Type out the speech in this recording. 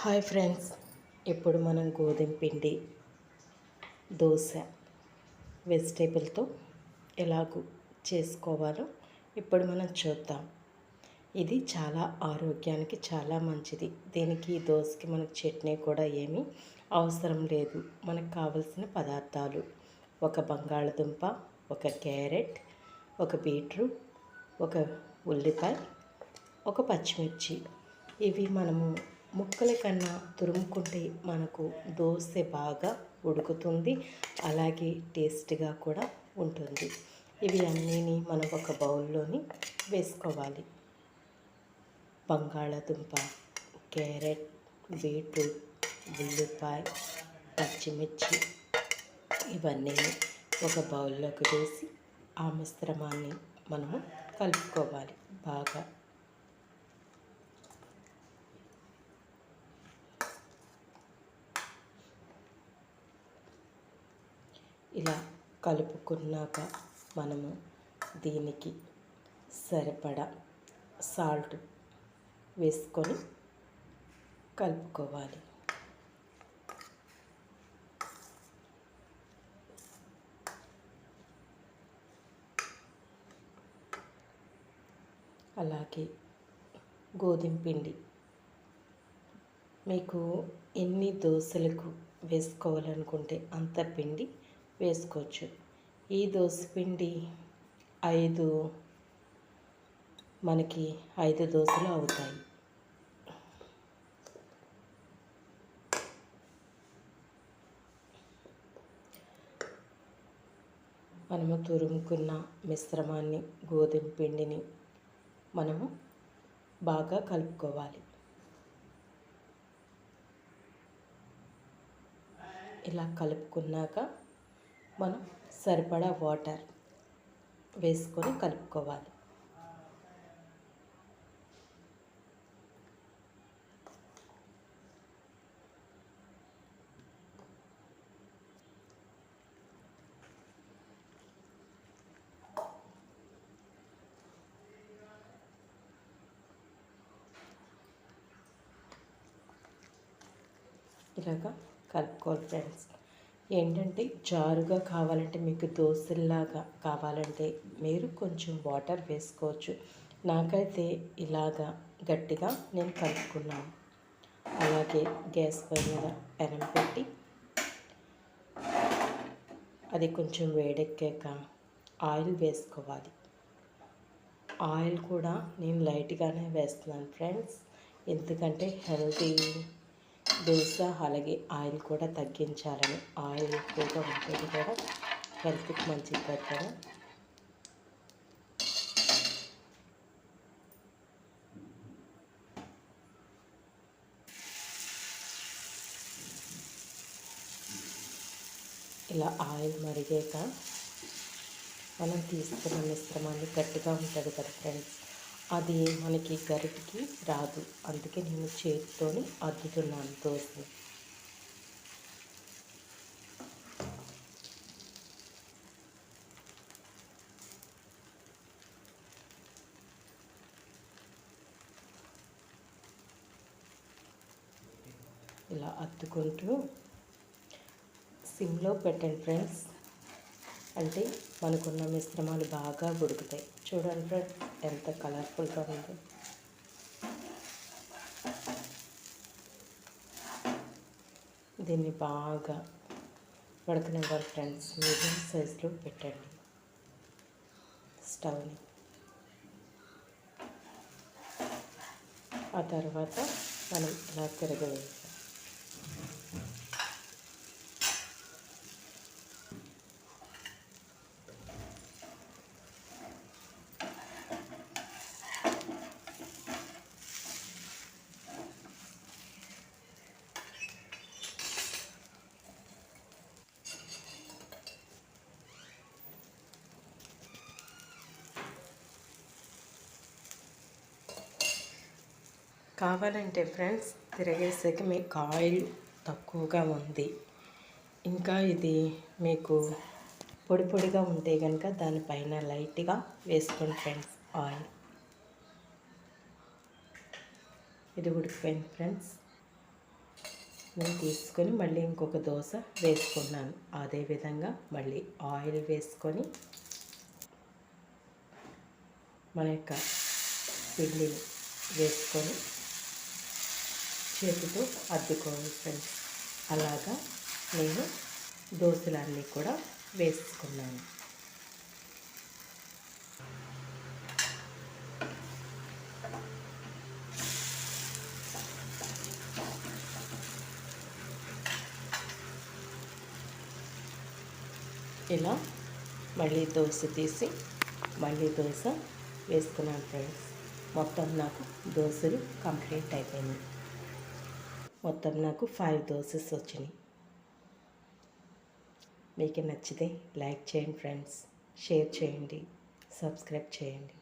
Hi friends ఇప్పుడు మనం గోధుమ పిండి దోశ వెజిటేబుల్తో ఎలాగూ చేసుకోవాలో ఇప్పుడు మనం చూద్దాం. ఇది చాలా ఆరోగ్యానికి చాలా మంచిది. దీనికి ఈ దోశకి మనకు చట్నీ కూడా ఏమీ అవసరం లేదు. మనకు కావలసిన పదార్థాలు ఒక బంగాళదుంప ఒక క్యారెట్ ఒక బీట్రూట్ ఒక ఉల్లిపాయ ఒక పచ్చిమిర్చి. ఇవి మనము ముక్కల కన్నా తురుముకుంటే మనకు దోశ బాగా ఉడుకుతుంది అలాగే టేస్ట్గా కూడా ఉంటుంది. ఇవి అన్నీని మనం ఒక బౌల్లోని వేసుకోవాలి. బంగాళాదుంప క్యారెట్ బీట్రూట్ ఉల్లిపాయ పచ్చిమిర్చి ఇవన్నీ ఒక బౌల్లోకి వేసి ఆ మిశ్రమాన్ని మనము కలుపుకోవాలి. బాగా ఇలా కలుపుకున్నాక మనము దీనికి సరిపడా సాల్ట్ వేసుకొని కలుపుకోవాలి. అలాగే గోధుమ పిండి. మీకు ఎన్ని దోశలకు వేసుకోవాలనుకుంటే అంత పిండి వేసుకోవచ్చు. ఈ దోశ పిండి ఐదు మనకి ఐదు దోశలు అవుతాయి. మనము తురుముకున్న మిశ్రమాన్ని గోధుమ పిండిని మనము బాగా కలుపుకోవాలి. ఇలా కలుపుకున్నాక మనం సరిపడా వాటర్ వేసుకొని కలుపుకోవాలి. ఇలాగా కలుపుకోవాలి ఫ్రెండ్స్. ఏంటంటే జారుగా కావాలంటే మీకు దోశల్లాగా కావాలంటే మీరు కొంచెం వాటర్ వేసుకోవచ్చు. నాకైతే ఇలాగా గట్టిగా నేను కలుపుకున్నాను. అలాగే గ్యాస్ పై మీద పెనం పెట్టి అది కొంచెం వేడెక్కాక ఆయిల్ వేసుకోవాలి. ఆయిల్ కూడా నేను లైట్గానే వేస్తున్నాను ఫ్రెండ్స్. ఎందుకంటే హెల్తీ దోశ అలాగే ఆయిల్ కూడా తగ్గించాలని ఆయిల్ ఎక్కువగా ఉంటుంది కూడా హెల్త్కి మంచిది కదా. ఇలా ఆయిల్ మరిగాక మనం తీసుకున్న మిశ్రమాన్ని గట్టిగా ఉంటుంది కదా ఫ్రెండ్స్ అది మనకి గరిటికి రాదు. అందుకే నేను చేతితోని అద్దుతున్నాను దోశని ఇలా అద్దుకుంటూ సిమ్లో పెట్టండి ఫ్రెండ్స్. అంటే మనకున్న మిశ్రమాలు బాగా ఉడుకుతాయి. చూడండి ఎంత కలర్ఫుల్గా ఉందో. దీన్ని బాగా ఉడకనివ్వాలి ఫ్రెండ్స్ మీడియం సైజులో పెట్టండి. స్టవ్ని. ఆ తర్వాత మనం ఇలా తిరగలేదు కావాలంటే ఫ్రెండ్స్ తిరగేసాక మీకు ఆయిల్ తక్కువగా ఉంది. ఇంకా ఇది మీకు పొడి పొడిగా ఉంటే కనుక దానిపైన లైట్గా వేసుకోండి ఫ్రెండ్స్ ఆయిల్. ఇది ఉడికిపోయింది ఫ్రెండ్స్. నేను తీసుకొని మళ్ళీ ఇంకొక దోశ వేసుకున్నాను. అదేవిధంగా మళ్ళీ ఆయిల్ వేసుకొని మన యొక్క పిండిని వేసుకొని చేతితో అద్దుకోవాలి ఫ్రెండ్స్ అలాగా నేను దోశలన్నీ కూడా వేసుకున్నాను. ఇలా మళ్ళీ దోశ తీసి మళ్ళీ దోశ వేసుకున్నాను ఫ్రెండ్స్ మొత్తం నాకు దోశలు కంప్లీట్ అయిపోయింది మొత్తం నాకు ఫైవ్ దోసెస్ వచ్చినాయి. మీకు నచ్చితే లైక్ చేయండి ఫ్రెండ్స్ షేర్ చేయండి సబ్స్క్రైబ్ చేయండి.